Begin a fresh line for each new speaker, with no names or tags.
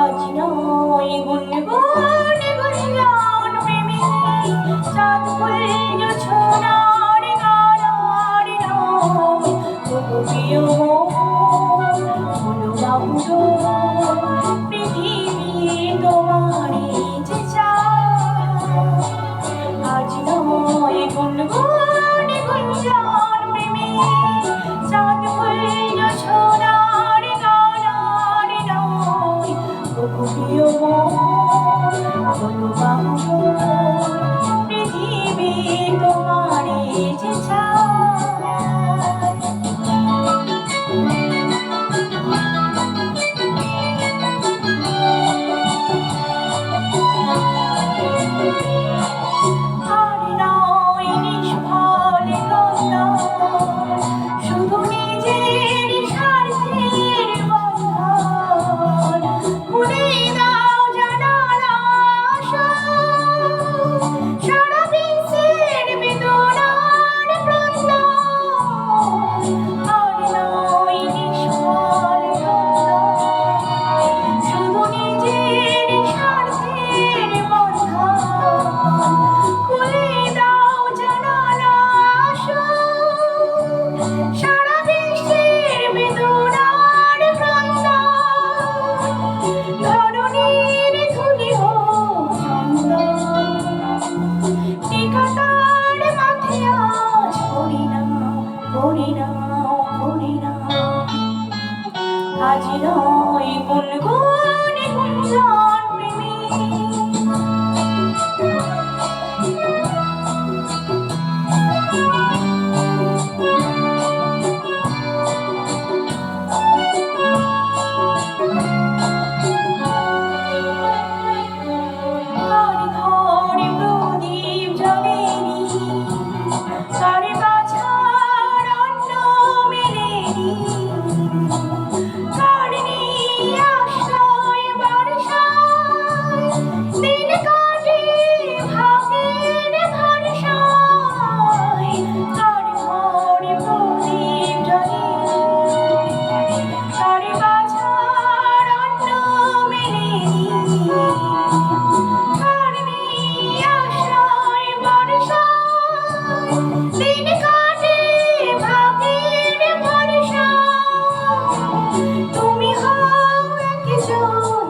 আজ নয় গুনগুন গুঞ্জন প্রেমী। চাঁদ ফুলের ছোনার গান আর নয়। তবু প্রিয় পৃথিবী তোমারই যে পরিণাম, পরিণাম। আজ নয় কোন